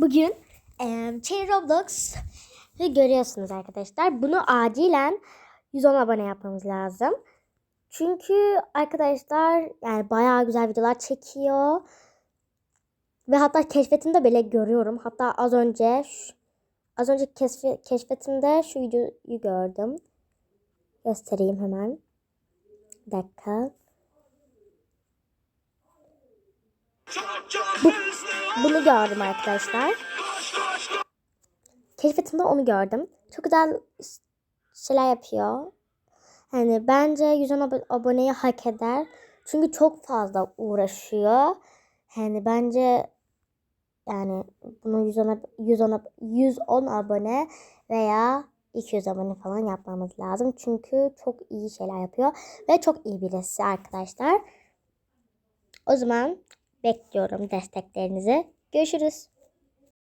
bugün eee Cherry Roblox görüyorsunuz arkadaşlar. Bunu acilen 110 abone yapmamız lazım. Çünkü arkadaşlar yani bayağı güzel videolar çekiyor. Ve hatta keşfetimde bile görüyorum. Hatta az önce az önce keşfe, keşfetimde şu videoyu gördüm. Göstereyim hemen. Bir dakika. Bu, bunu gördüm arkadaşlar. Keşfetimde onu gördüm. Çok güzel şeyler yapıyor. Yani bence 110 abo- aboneyi hak eder. Çünkü çok fazla uğraşıyor. Yani bence yani bunu 110 ab- 110 ab- 110 abone veya 200 abone falan yapmamız lazım. Çünkü çok iyi şeyler yapıyor ve çok iyi birisi arkadaşlar. O zaman bekliyorum desteklerinizi. Görüşürüz.